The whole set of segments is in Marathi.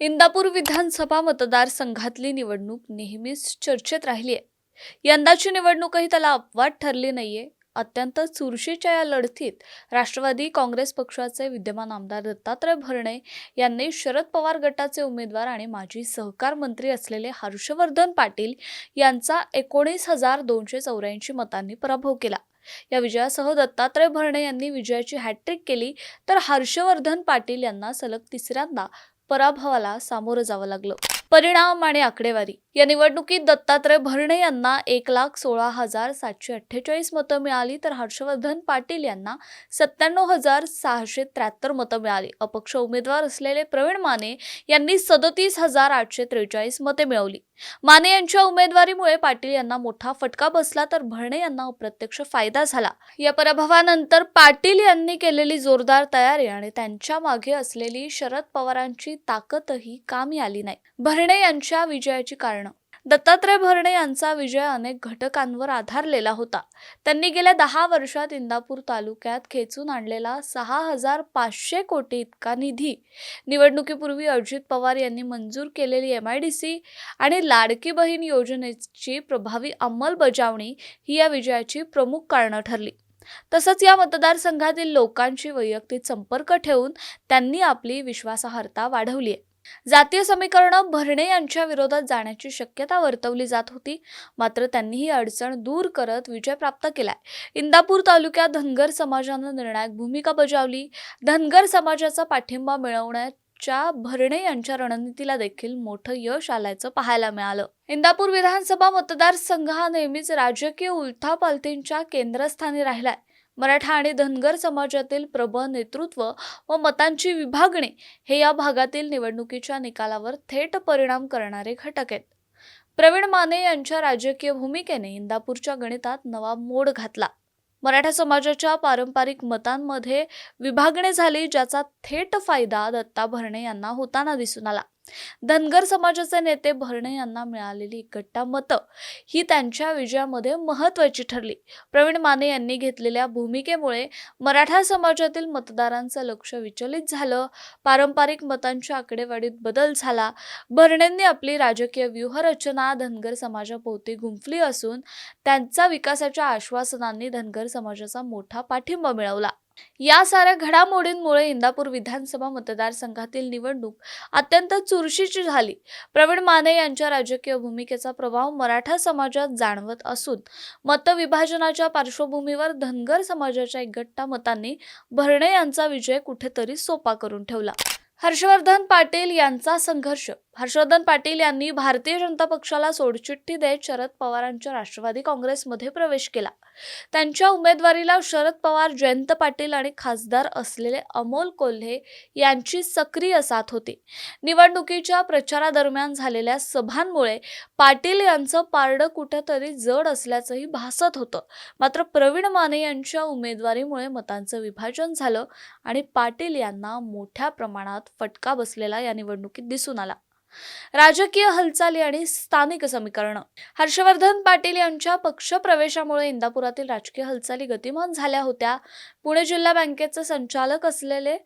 इंदापूर विधानसभा मतदारसंघातली निवडणूक नेहमीच चर्चेत राहिली आहे. यंदाची निवडणूकही त्याला अपवाद ठरली नाहीये. अत्यंत चुरशीच्या या लढतीत राष्ट्रवादी काँग्रेस पक्षाचे विद्यमान आमदार दत्तात्रय भरणे यांनी शरद पवार गटाचे उमेदवार आणि माजी सहकार मंत्री असलेले हर्षवर्धन पाटील यांचा एकोणीस हजार दोनशे चौऱ्याऐंशी मतांनी पराभव केला. या विजयासह दत्तात्रय भरणे यांनी विजयाची हॅट्रिक केली तर हर्षवर्धन पाटील यांना सलग तिसऱ्यांदा पराभवाला सामोरं जावं लागलं. परिणाम आणि आकडेवारी. या निवडणुकीत दत्तात्रय भरणे यांना एक लाख सोळा हजार सातशे अठ्ठेचाळीस मतं मिळाली तर हर्षवर्धन पाटील यांना सत्त्याण्णव हजार सहाशे त्र्याहत्तर मतं मिळाली. अपक्ष उमेदवार असलेले प्रवीण माने यांनी सदतीस हजार आठशे त्रेचाळीस मते मिळवली. माने यांच्या उमेदवारीमुळे पाटील यांना मोठा फटका बसला तर भरणे यांना अप्रत्यक्ष फायदा झाला. या पराभवानंतर पाटील यांनी केलेली जोरदार तयारी आणि त्यांच्या मागे असलेली शरद पवारांची ताकदही कामी आली नाही. भरणे यांच्या विजयाची कारणं. दत्तात्रय भरणे यांचा विजय अनेक घटकांवर आधारलेला होता. त्यांनी गेल्या दहा वर्षात इंदापूर तालुक्यात खेचून आणलेला सहा हजार पाचशे कोटी इतका निधी. निवडणुकीपूर्वी अजित पवार यांनी मंजूर केलेली एम आय डी सी आणि लाडकी बहीण योजनेची प्रभावी अंमलबजावणी ही या विजयाची प्रमुख कारणं ठरली. तसंच या मतदारसंघातील लोकांशी वैयक्तिक संपर्क ठेवून त्यांनी आपली विश्वासार्हता वाढवली आहे. जातीय समीकरणं भरणे यांच्या विरोधात जाण्याची शक्यता वर्तवली जात होती. मात्र त्यांनी ही अडचण दूर करत विजय प्राप्त केलाय. इंदापूर तालुक्यात धनगर समाजानं निर्णायक भूमिका बजावली. धनगर समाजाचा पाठिंबा मिळवण्यात च्या भरणे यांच्या रणनीतीला देखील मोठं यश आल्याचं पाहायला मिळालं. इंदापूर विधानसभा मतदारसंघ हा नेहमीच राजकीय उलथापालथींच्या केंद्रस्थानी राहिलाय. मराठा आणि धनगर समाजातील प्रबळ नेतृत्व व मतांची विभागणी हे या भागातील निवडणुकीच्या निकालावर थेट परिणाम करणारे घटक आहेत. प्रवीण माने यांच्या राजकीय भूमिकेने इंदापूरच्या गणितात नवा मोड घातला. मराठा समाजाच्या पारंपरिक मतांमध्ये विभागणी झाली ज्याचा थेट फायदा दत्ता भरणे यांना होताना दिसून आला. धनगर समाजाचे नेते भरणे यांना मिळालेली गट्टा मतं ही त्यांच्या विजयामध्ये महत्वाची ठरली. प्रवीण माने यांनी घेतलेल्या भूमिकेमुळे मराठा समाजातील मतदारांचं लक्ष विचलित झालं. पारंपरिक मतांच्या आकडेवारीत बदल झाला. भरणेंनी आपली राजकीय व्यूहरचना धनगर समाजाभोवती गुंफली असून त्यांचा विकासाच्या आश्वासनांनी धनगर समाजाचा मोठा पाठिंबा मिळवला. या साऱ्या घडामोडींमुळे इंदापूर विधानसभा मतदारसंघातील निवडणूक अत्यंत चुरशीची झाली. प्रवीण माने यांच्या राजकीय भूमिकेचा प्रभाव मराठा समाजात जाणवत असून मतविभाजनाच्या पार्श्वभूमीवर धनगर समाजाच्या एकगट्टा मतांनी भरणे यांचा विजय कुठेतरी सोपा करून ठेवला. हर्षवर्धन पाटील यांचा संघर्ष हर्षवर्धन पाटील यांनी भारतीय जनता पक्षाला सोडचिठ्ठी देत शरद पवारांच्या राष्ट्रवादी काँग्रेसमध्ये प्रवेश केला. त्यांच्या उमेदवारीला शरद पवार जयंत पाटील आणि खासदार असलेले अमोल कोल्हे यांची सक्रिय साथ होती. निवडणुकीच्या प्रचारादरम्यान झालेल्या सभांमुळे पाटील यांचं पारडं कुठंतरी जड असल्याचंही भासत होतं. मात्र प्रवीण माने यांच्या उमेदवारीमुळे मतांचं विभाजन झालं आणि पाटील यांना मोठ्या प्रमाणात फटका बसलेला या निवडणुकीत दिसून आला. राजकीय हालचाली आणि स्थानिक समीकरणं. हर्षवर्धन पाटील यांच्या पक्षप्रवेशामुळे इंदापुरातील राजकीय हालचाली गतिमान झाल्या होत्या. पुणे जिल्हा बँकेचे संचालक असलेले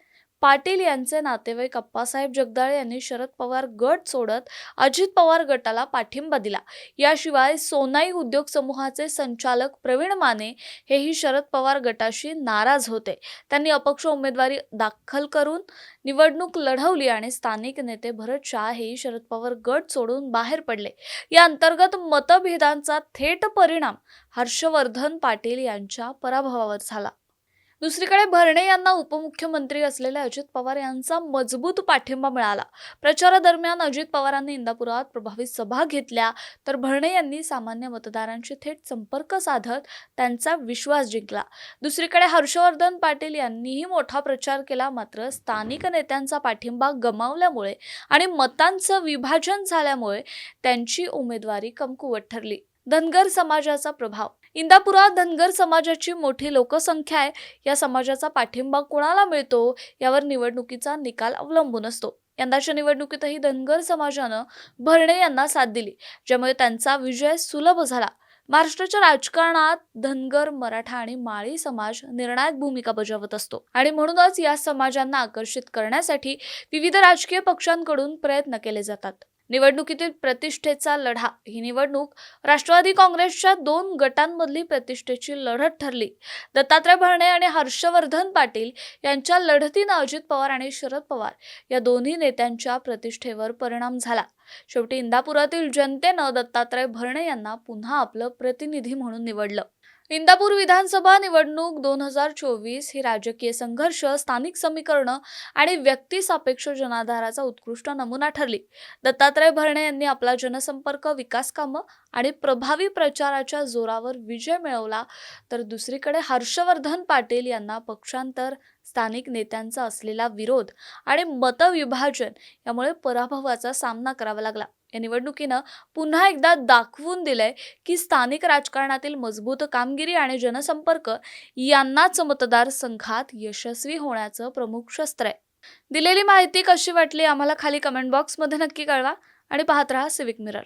पाटील यांचे नातेवाईक अप्पासाहेब जगदाळे यांनी शरद पवार गट सोडत अजित पवार गटाला पाठिंबा दिला. याशिवाय सोनाई उद्योग समूहाचे संचालक प्रवीण माने हेही शरद पवार गटाशी नाराज होते. त्यांनी अपक्ष उमेदवारी दाखल करून निवडणूक लढवली आणि स्थानिक नेते भरत शाह हेही शरद पवार गट सोडून बाहेर पडले. या अंतर्गत मतभेदांचा थेट परिणाम हर्षवर्धन पाटील यांच्या पराभवावर झाला. दुसरीकडे भरणे यांना उपमुख्यमंत्री असलेले अजित पवार यांचा मजबूत पाठिंबा मिळाला. प्रचारादरम्यान अजित पवारांनी इंदापुरात प्रभावी सभा घेतल्या. तर भरणे यांनी सामान्य मतदारांशी थेट संपर्क साधत त्यांचा विश्वास जिंकला. दुसरीकडे हर्षवर्धन पाटील यांनीही मोठा प्रचार केला मात्र स्थानिक नेत्यांचा पाठिंबा गमावल्यामुळे आणि मतांचं विभाजन झाल्यामुळे त्यांची उमेदवारी कमकुवत ठरली. धनगर समाजाचा प्रभाव इंदापुरात धनगर समाजाची मोठी लोकसंख्या आहे. या समाजाचा पाठिंबा कोणाला मिळतो? यावर निवडणुकीचा निकाल अवलंबून असतो. यंदाच्या निवडणुकीतही धनगर समाजानं भरणे यांना साथ दिली ज्यामुळे त्यांचा विजय सुलभ झाला. महाराष्ट्राच्या राजकारणात धनगर मराठा आणि माळी समाज निर्णायक भूमिका बजावत असतो. आणि म्हणूनच या समाजांना आकर्षित करण्यासाठी विविध राजकीय पक्षांकडून प्रयत्न केले जातात. निवडणुकीतील प्रतिष्ठेचा लढा. ही निवडणूक राष्ट्रवादी काँग्रेसच्या दोन गटांमधली प्रतिष्ठेची लढत ठरली. दत्तात्रय भरणे आणि हर्षवर्धन पाटील यांच्या लढतीनं अजित पवार आणि शरद पवार या दोन्ही नेत्यांच्या प्रतिष्ठेवर परिणाम झाला. शेवटी इंदापुरातील जनतेनं दत्तात्रय भरणे यांना पुन्हा आपलं प्रतिनिधी म्हणून निवडलं. इंदापूर विधानसभा निवडणूक दोन हजार चोवीस ही राजकीय संघर्ष स्थानिक समीकरणं आणि व्यक्तिसापेक्ष जनाधाराचा उत्कृष्ट नमुना ठरली. दत्तात्रय भरणे यांनी आपला जनसंपर्क विकास कामं आणि प्रभावी प्रचाराच्या जोरावर विजय मिळवला. तर दुसरीकडे हर्षवर्धन पाटील यांना पक्षांतर स्थानिक नेत्यांचा असलेला विरोध आणि मतविभाजन यामुळे पराभवाचा सामना करावा लागला. या निवडणुकीनं पुन्हा एकदा दाखवून दिलंय की स्थानिक राजकारणातील मजबूत कामगिरी आणि जनसंपर्क यांनाच मतदारसंघात यशस्वी होण्याचं प्रमुख शस्त्र आहे. दिलेली माहिती कशी वाटली? आम्हाला खाली कमेंट बॉक्समध्ये नक्की कळवा आणि पाहत राहा सिविक मिरर